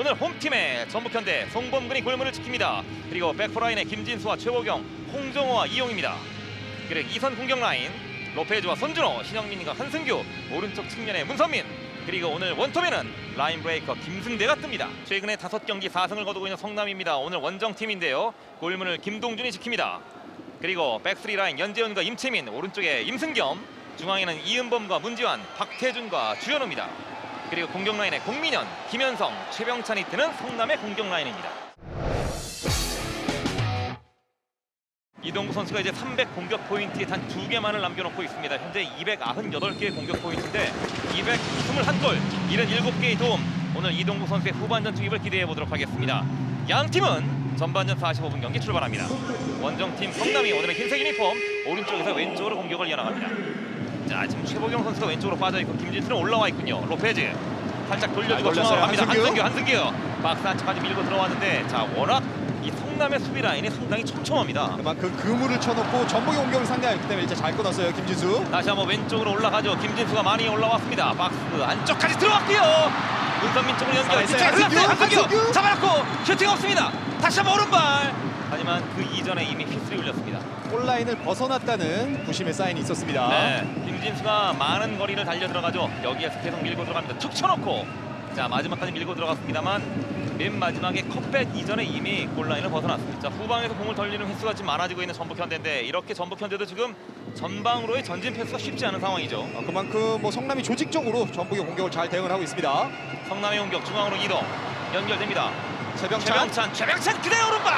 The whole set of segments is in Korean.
오늘 홈팀의 전북현대 송범근이 골문을 지킵니다. 그리고 백포라인의 김진수와 최호경, 홍정호와 이용입니다. 그리고 이선 공격 라인 로페즈와 손준호, 신영민과 한승규, 오른쪽 측면에 문선민 그리고 오늘 원톱에는 라인 브레이커 김승대가 뜹니다. 최근에 다섯 경기 4승을 거두고 있는 성남입니다. 오늘 원정팀인데요. 골문을 김동준이 지킵니다. 그리고 백스리 라인 연재훈과 임채민, 오른쪽에 임승겸, 중앙에는 이은범과 문지환, 박태준과 주현우입니다. 그리고 공격 라인에 공민현, 김현성, 최병찬이 뜨는 성남의 공격 라인입니다. 이동구 선수가 이제 300 공격 포인트에 단 두 개만을 남겨놓고 있습니다. 현재 298개의 공격 포인트인데 221골, 77개의 도움. 오늘 이동구 선수의 후반전 투입을 기대해 보도록 하겠습니다. 양 팀은 전반전 45분 경기 출발합니다. 원정팀 성남이 오늘의 흰색 유니폼 오른쪽에서 왼쪽으로 공격을 이어나갑니다. 자 지금 최보경 선수가 왼쪽으로 빠져 있고 김진수는 올라와 있군요. 로페즈 살짝 돌려주고 잘 중앙으로 갑니다. 걸렸어요. 한승규, 한승규 박스 안쪽까지 밀고 들어왔는데 자 워낙 이 성남의 수비 라인이 상당히 촘촘합니다. 그만큼 그물을 쳐놓고 전북의 공격을 상대하기 때문에 이제 잘 끊었어요 김진수. 다시 한번 왼쪽으로 올라가죠. 김진수가 많이 올라왔습니다. 박스 안쪽까지 들어왔고요. 문선민 쪽으로 연결. 뒤쪽에 흘렀어요. 한승규. 잡아놨고 슈팅 없습니다. 다시 한번 오른발. 하지만 그 이전에 이미 휘슬이 울렸습니다. 골라인을 벗어났다는 부심의 사인이 있었습니다. 네, 김진수가 많은 거리를 달려 들어가죠. 여기에서 계속 밀고 들어갑니다. 툭 쳐놓고 자 마지막까지 밀고 들어갔습니다만 맨 마지막에 컵백 이전에 이미 골라인을 벗어났습니다. 자, 후방에서 공을 돌리는 횟수가 지금 많아지고 있는 전북현대인데 이렇게 전북현대도 지금 전방으로의 전진 패스가 쉽지 않은 상황이죠. 어, 그만큼 뭐 성남이 조직적으로 전북의 공격을 잘 대응을 하고 있습니다. 성남의 공격 중앙으로 이동 연결됩니다. 최병찬. 최병찬, 최병찬 그대 오른발.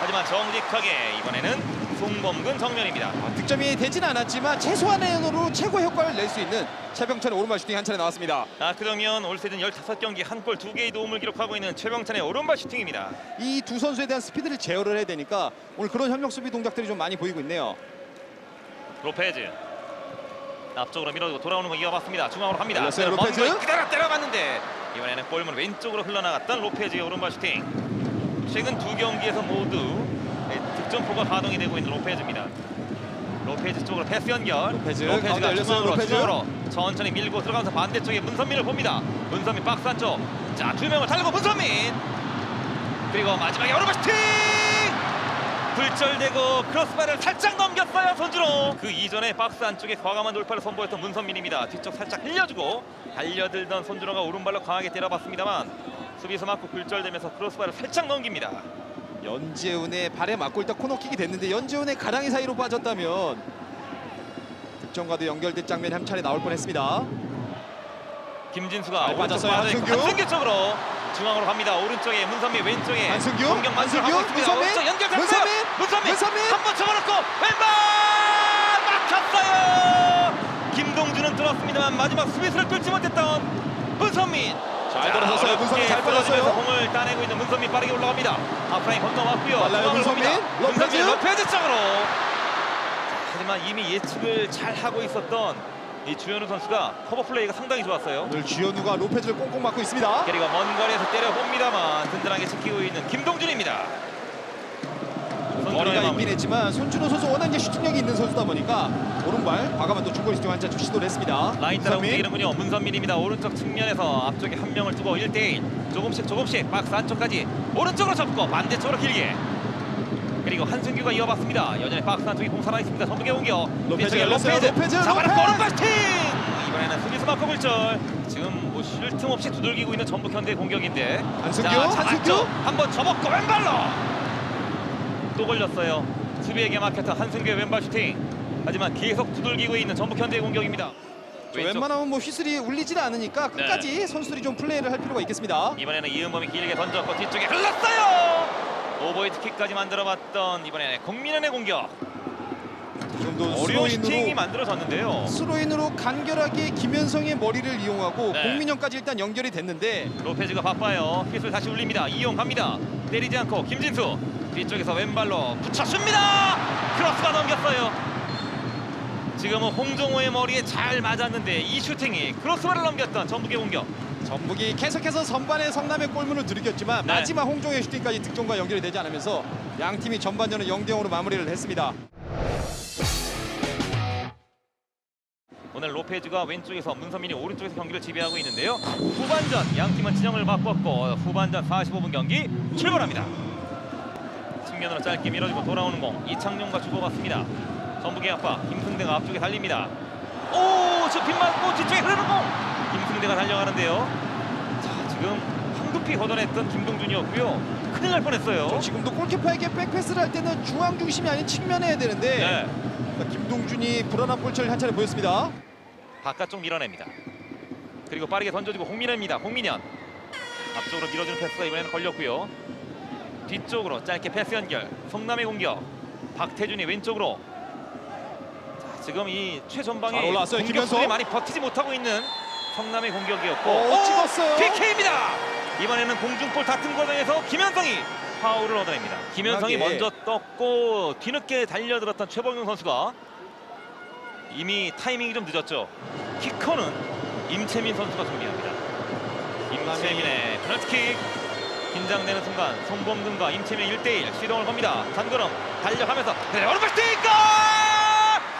하지만 정직하게 이번에는 송범근 정면입니다. 아, 득점이 되진 않았지만 최소한으로 최고 효과를 낼 수 있는 최병찬의 오른발 슈팅 한 차례 나왔습니다. 아, 그러면 올 시즌 15경기 한 골 두 개의 도움을 기록하고 있는 최병찬의 오른발 슈팅입니다. 이 두 선수에 대한 스피드를 제어를 해야 되니까 오늘 그런 협력 수비 동작들이 좀 많이 보이고 있네요. 로페즈 앞쪽으로 밀어주고 돌아오는 거 이어봤습니다. 중앙으로 갑니다. 열렸어요, 먼 로페즈. 거리 그대로 때려봤는데 이번에는 골문 왼쪽으로 흘러나갔던 로페즈의 오른발 슈팅. 최근 두 경기에서 모두 네, 득점포가 가동이 되고 있는 로페즈입니다. 로페즈 쪽으로 패스 연결. 로페즈, 로페즈가 중앙으로 로페즈. 중앙으로 천천히 밀고 들어가면서 반대쪽에 문선민을 봅니다. 문선민 박스 안쪽. 자, 두 명을 달고 문선민. 그리고 마지막에 슈팅! 불절되고 크로스바를 살짝 넘겼어요 손준호 그 이전에 박스 안쪽에 과감한 돌파를 선보였던 문선민입니다 뒤쪽 살짝 흘려주고 달려들던 손준호가 오른발로 강하게 때려봤습니다만 수비수 맞고 굴절되면서 크로스바를 살짝 넘깁니다 연재훈의 발에 맞고 일단 코너킥이 됐는데 연재훈의 가랑이 사이로 빠졌다면 득점과도 연결된 장면이 한 차례 나올 뻔했습니다. 김진수가 빠졌어요, 한승규. 한승규 쪽으로 중앙으로 갑니다 오른쪽에 문선민 왼쪽에 한승규, 공격 문선민, 오른쪽 연결 됐어요 문선민, 문선민, 문선민. 한번 쳐버렸고 왼발 막혔어요 김동준은 들어왔습니다만 마지막 수비수를 뚫지 못했던 문선민 잘. 어렵게 문선민 잘 빠졌어요. 공을 따내고 있는 문선민 빠르게 올라갑니다 하프라인 건너왔고요 빨라요, 문선민. 로페즈. 로페즈 쪽으로 자, 하지만 이미 예측을 잘 하고 있었던 이 주현우 선수가 커버 플레이가 상당히 좋았어요 오늘 주현우가 로페즈를 꽁꽁 막고 있습니다. 그리고 먼 거리에서 때려봅니다만 든든하게 지키고 있는 김동준입니다. 머리가. 있긴 했지만 손준호 선수 워낙 이제 슈팅력이 있는 선수다 보니까 오른발 과감한 또 중거리 슈팅 한차 시도를 했습니다. 라인 따라 문선민. 움직이는군요. 문선민입니다. 오른쪽 측면에서 앞쪽에 한 명을 두고 1대1 조금씩 조금씩 박스 안쪽까지 오른쪽으로 접고 반대쪽으로 길게 그리고 한승규가 이어봤습니다. 여전히 박스 안쪽에 공 살아있습니다. 전북의 공격. 로페즈 뒤쪽에 열렸어요. 로페즈, 잡아놓고 로페즈. 오른발 슈팅! 이번에는 수비수 맞고 굴절. 지금 뭐 쉴 틈 없이 두들기고 있는 전북 현대의 공격인데 한승규, 자, 한승규. 한번 접었고 왼발로 또 걸렸어요. 수비에게 막혔던 한승규의 왼발 슈팅. 하지만 계속 두들기고 있는 전북 현대의 공격입니다. 저 왼쪽 웬만하면 뭐 휘슬이 울리질 않으니까 끝까지 선수들이 좀 플레이를 할 필요가 있겠습니다. 이번에는 이은범이 길게 던졌고 뒤쪽에 흘렀어요. 오버헤드 킥까지 만들어봤던 이번에는 국민은의 공격. 지금도 어려운 슈팅이 스로인으로 만들어졌는데요. 스로인으로 간결하게 김현성의 머리를 이용하고 네. 공민영까지 일단 연결이 됐는데 로페즈가 바빠요. 휘슬 다시 울립니다. 이용 갑니다. 때리지 않고 김진수 뒤쪽에서 왼발로 붙여줍니다. 크로스가 넘겼어요. 지금은 홍종호의 머리에 잘 맞았는데 이 슈팅이 크로스바를 넘겼던 전북의 공격. 전북이 계속해서 선반에 성남의 골문을 들이켰지만 네. 마지막 홍종의 슈팅까지 득점과 연결이 되지 않으면서 양 팀이 전반전을 0대 0으로 마무리를 했습니다. 오늘 로페즈가 왼쪽에서 문선민이 오른쪽에서 경기를 지배하고 있는데요. 후반전 양 팀은 진영을 바꿨고 후반전 45분 경기 출발합니다. 측면으로 짧게 밀어주고 돌아오는 공 이창용과 주고받습니다. 전북의 아빠 김승대가 앞쪽에 달립니다. 오, 저빗 맞고 뒤쪽에 흐르는 공. 김승대가 달려가는데요. 자, 지금 황급히 걷어냈던 김동준이었고요. 큰일 날 뻔했어요. 저 지금도 골키퍼에게 백패스를 할 때는 중앙 중심이 아닌 측면에 해야 되는데 네, 자, 김동준이 불안한 볼 처리를 한 차례 보였습니다. 바깥쪽 밀어냅니다. 그리고 빠르게 던져주고 홍민현입니다. 홍민현 앞쪽으로 밀어주는 패스가 이번에는 걸렸고요. 뒤쪽으로 짧게 패스 연결. 성남의 공격. 박태준이 왼쪽으로. 자, 지금 이 최전방에 잘 올라왔어요, 공격수들이. 많이 버티지 못하고 있는 성남의 공격이었고 어, 찍었어요. PK입니다. 이번에는 공중볼 다툼 과정에서 김현성이 파울을 얻어냅니다. 김현성이 심하게. 먼저 떴고 뒤늦게 달려들었던 최범용 선수가 이미 타이밍이 좀 늦었죠. 키커는 임채민 선수가 정리합니다. 임채민의 페널티킥 긴장되는 순간 송범근과 임채민 1대1 시동을 겁니다. 잔걸음 달려가면서 네, 오른발 스틱 골!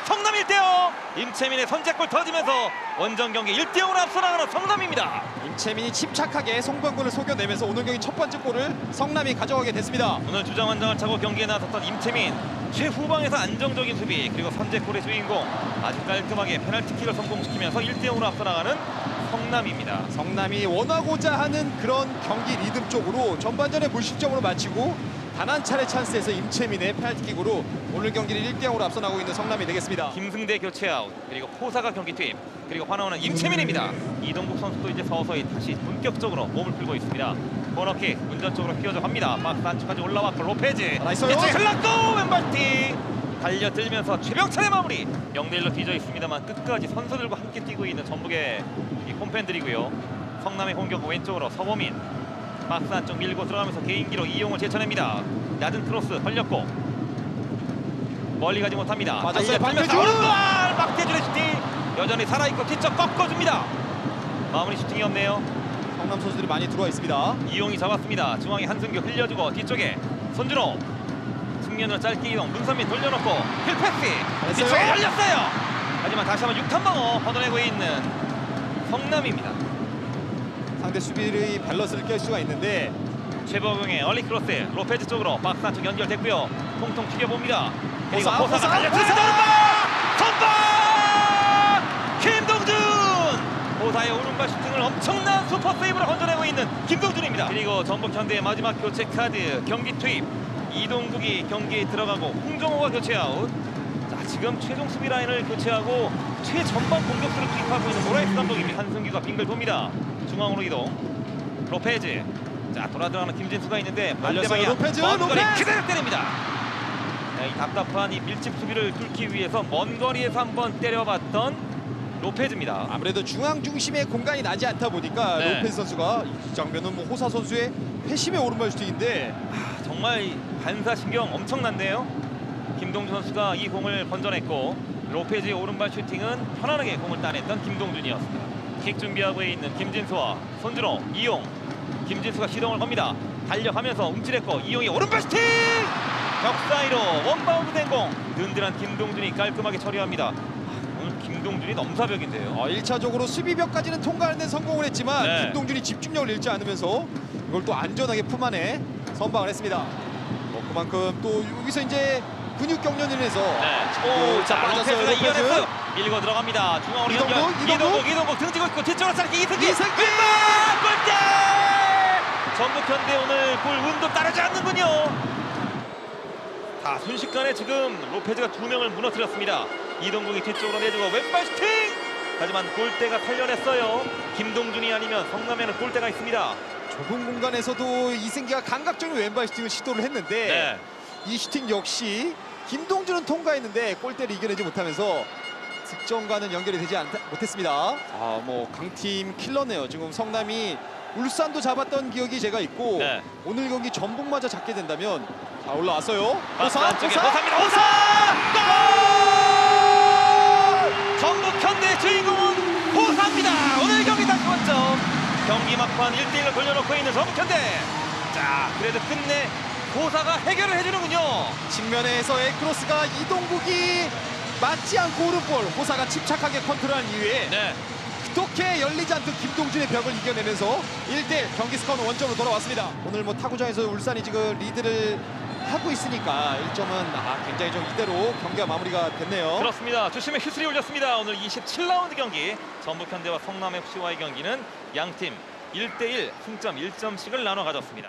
성남 1대0 임채민의 선제골 터지면서 원정 경기 1대0으로 앞서 나가는 성남입니다. 임채민이 침착하게 송병구를 속여내면서 오늘 경기 첫 번째 골을 성남이 가져가게 됐습니다. 오늘 주장 완장을 차고 경기에 나섰던 임채민 최후방에서 안정적인 수비 그리고 선제골의 주인공 아주 깔끔하게 페널티킥을 성공시키면서 1대0으로 앞서 나가는 성남입니다. 성남이 원하고자 하는 그런 경기 리듬 쪽으로 전반전에 무실점으로 마치고 단 한 차례 찬스에서 임채민의 페널티킥으로 오늘 경기를 1대 0으로 앞서 나고 있는 성남이 되겠습니다. 김승대 교체 아웃 그리고 포사가 경기 투입 그리고 환호는 임채민입니다. 이동국 선수도 이제 서서히 다시 본격적으로 몸을 풀고 있습니다. 코너킥 운전 쪽으로 휘어져 갑니다. 박스 안쪽까지 올라왔고 로페즈 나이스요. 뒤쪽에 흘렀고 왼발티 달려들면서 최병찬의 마무리 0대1로 뒤져 있습니다만 끝까지 선수들과 함께 뛰고 있는 전북의 이 홈팬들이고요. 성남의 공격 왼쪽으로 서범인 박스 안쪽 밀고 들어가면서 개인기로 이용을 제쳐냅니다. 낮은 크로스 걸렸고 멀리 가지 못합니다. 맞았어요, 박태준! 오른발 박태준의 슈팅 여전히 살아있고 뒤쪽 꺾어줍니다. 마무리 슈팅이 없네요. 성남 선수들이 많이 들어와 있습니다. 이용이 잡았습니다. 중앙에 한승규 흘려주고 뒤쪽에 손준호 측면으로 짧게 이동 문선민 돌려놓고 힐패스 뒤쪽에. 열렸어요. 하지만 다시 한번 육탄방어 걷어내고 있는 성남입니다. 상대 수비의 밸런스를 깰 수가 있는데 최범용의 얼리 크로스 로페즈 쪽으로 박스 안쪽 연결됐고요. 통통 튀겨봅니다. 그리고 호사, 호사가 호사, 달려들면서 호사! 선방! 김동준! 호사의 오른발 슈팅을 엄청난 슈퍼 세이브를 건져내고 있는 김동준입니다. 그리고 전북 현대의 마지막 교체 카드 경기 투입 이동국이 경기에 들어가고 홍정호가 교체 아웃. 자 지금 최종 수비 라인을 교체하고 최전방 공격수를 투입하고 있는 모라이스 감독입니다. 한승규가 빙글 돕니다. 중앙으로 이동. 로페즈. 자 돌아 들어가는 김진수가 있는데. 반대방향 로페즈, 로페즈! 그대로 때립니다. 네, 이 답답한 이 밀집 수비를 뚫기 위해서 먼 거리에서 한번 때려봤던 로페즈입니다. 아무래도 중앙 중심의 공간이 나지 않다 보니까 네. 로페스 선수가 이 장면은 뭐 호사 선수의 회심의 오른발 슈팅인데 아, 정말 이 반사신경 엄청난데요. 김동준 선수가 이 공을 건져냈고 로페즈의 오른발 슈팅은 편안하게 공을 따냈던 김동준이었습니다. 킥 준비하고 있는 김진수와 손준호, 이용. 김진수가 시동을 겁니다. 달려가면서 움찔했고 이용이 오른발 슈팅! 벽 사이로 원바운드 된 공. 든든한 김동준이 깔끔하게 처리합니다. 아, 오늘 김동준이 넘사벽인데요. 어, 1차적으로 수비벽까지는 통과하는 데 성공을 했지만 네. 김동준이 집중력을 잃지 않으면서 이걸 또 안전하게 품 안에 선방을 했습니다. 뭐 그만큼 또 여기서 이제 근육 경련을 해서 네. 오, 오, 자, 빠졌어요, 로페즈가 로페즈. 이겨냈어요. 밀고 들어갑니다. 중앙으로 이동국, 연결. 이동국. 이동국, 등지고 있고 뒤쪽으로 짧게 이승기. 이승기! 왼발 골대! 전북 현대 오늘 골 운도 따르지 않는군요. 자, 순식간에 지금 로페즈가 두 명을 무너뜨렸습니다. 이동국이 뒤쪽으로 내주고 왼발 슈팅! 하지만 골대가 살려냈어요. 김동준이 아니면 성남에는 골대가 있습니다. 좁은 공간에서도 이승기가 감각적인 왼발 슈팅을 시도를 했는데 네. 이 슈팅 역시 김동준은 통과했는데 골대를 이겨내지 못하면서 득점과는 연결이 되지 않, 못했습니다. 아, 뭐 강팀 킬러네요. 지금 성남이 울산도 잡았던 기억이 제가 있고 네. 오늘 경기 전북마저 잡게 된다면 자 올라왔어요. 호사, 호사, 호사입니다. 호사! 골! 전북 현대 주인공은 호사입니다. 오늘 경기 다시 원점. 경기 막판 1대1로 돌려놓고 있는 전북 현대. 자, 그래도 끝내 호사가 해결을 해주는군요. 측면에서 에크로스가 이동국이 맞지 않고 오른 볼 호사가 침착하게 컨트롤한 이후에 네. 그렇게 열리지 않던 김동준의 벽을 이겨내면서 1대 경기 스코어는 원점으로 돌아왔습니다. 오늘 뭐 타구장에서 울산이 지금 리드를 하고 있으니까 1점은 아, 굉장히 좀 이대로 경기가 마무리가 됐네요. 그렇습니다. 주심의 휘슬이 울렸습니다. 오늘 27라운드 경기 전북현대와 성남FC와의 경기는 양팀 1대1 승점 1점씩을 나눠 가졌습니다.